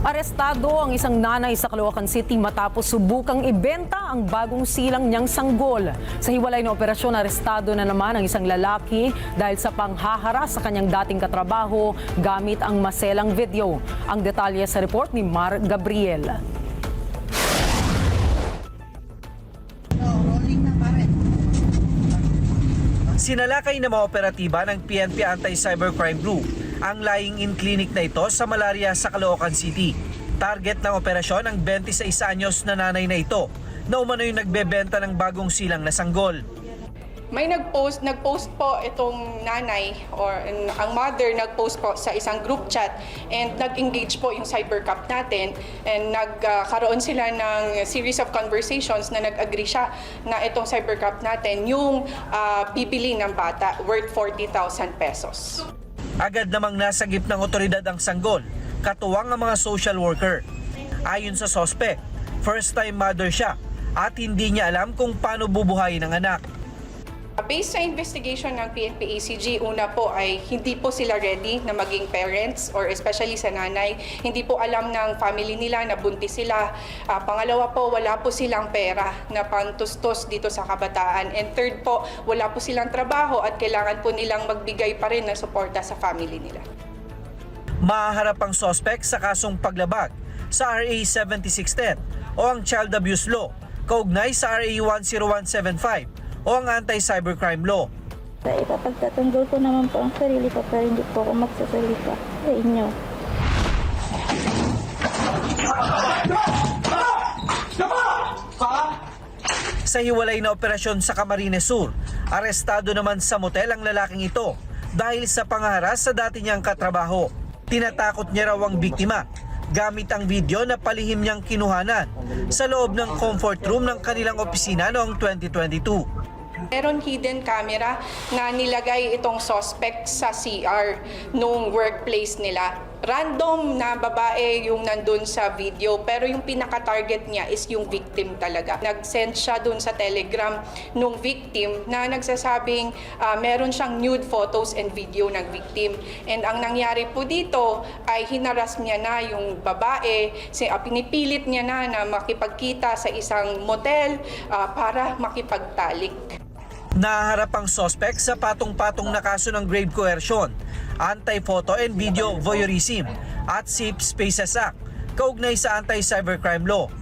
Arestado ang isang nanay sa Caloocan City matapos subukang ibenta ang bagong silang niyang sanggol. Sa hiwalay na operasyon, arestado na naman ang isang lalaki dahil sa panghaharas sa kanyang dating katrabaho gamit ang maselang video. Ang detalye sa report ni Mar Gabriel. Sinalakay na mga operatiba ng PNP Anti-Cybercrime Group ang lying-in clinic na ito sa malaria sa Caloocan City. Target ng operasyon ang 26 anyos na nanay na ito na umano'y nagbebenta ng bagong silang na sanggol. May nag-post, nag-post po itong nanay or ang mother nag-post po sa isang group chat and nag-engage po yung cybercap natin and nagkaroon sila ng series of conversations na nag-agree siya na itong cybercap natin yung ah, bibili ng bata worth 40,000 pesos. Agad namang nasagip ng otoridad ang sanggol, katuwang ang mga social worker. Ayon sa sospek, first-time mother siya at hindi niya alam kung paano bubuhayin ang anak. Based sa investigation ng PNP ACG, una po ay hindi po sila ready na maging parents or especially sa nanay. Hindi po alam ng family nila na buntis sila. Ah, pangalawa po, wala po silang pera na pantustos dito sa kabataan. And third po, wala po silang trabaho at kailangan po nilang magbigay pa rin ng suporta sa family nila. Mahaharap ang sospek sa kasong paglabag sa RA 7610 o ang Child Abuse Law, kaugnay sa RA 10175 o ang Anti-Cybercrime Law. Sa ipapagtatanggol ko naman po ang sarili ko pero hindi po ako magsasalita sa inyo. Sa hiwalay na operasyon sa Camarines Sur, arestado naman sa motel ang lalaking ito dahil sa pangaharas sa dati niyang katrabaho. Tinatakot niya raw ang biktima gamit ang video na palihim niyang kinuhanan sa loob ng comfort room ng kanilang opisina noong 2022. Meron hidden camera na nilagay itong suspect sa CR nung workplace nila. Random na babae yung nandun sa video pero yung pinaka-target niya is yung victim talaga. Nag-send siya dun sa telegram nung victim na nagsasabing ah, meron siyang nude photos and video ng victim. And ang nangyari po dito ay hinaras niya na yung babae, si, ah, pinipilit niya na na makipagkita sa isang motel ah, para makipagtalik. Naharap ang sospek sa patong-patong na kaso ng grave coercion, anti-photo and video voyeurism at Safe Spaces Act, kaugnay sa Anti-Cybercrime Law.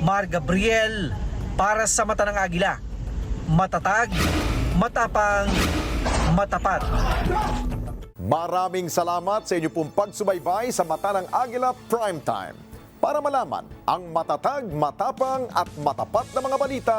Mar Gabriel, para sa mata ng agila, matatag, matapang, matapat. Maraming salamat sa inyo pong pagsubaybay sa Mata ng Agila Primetime. Para malaman ang matatag, matapang at matapat na mga balita,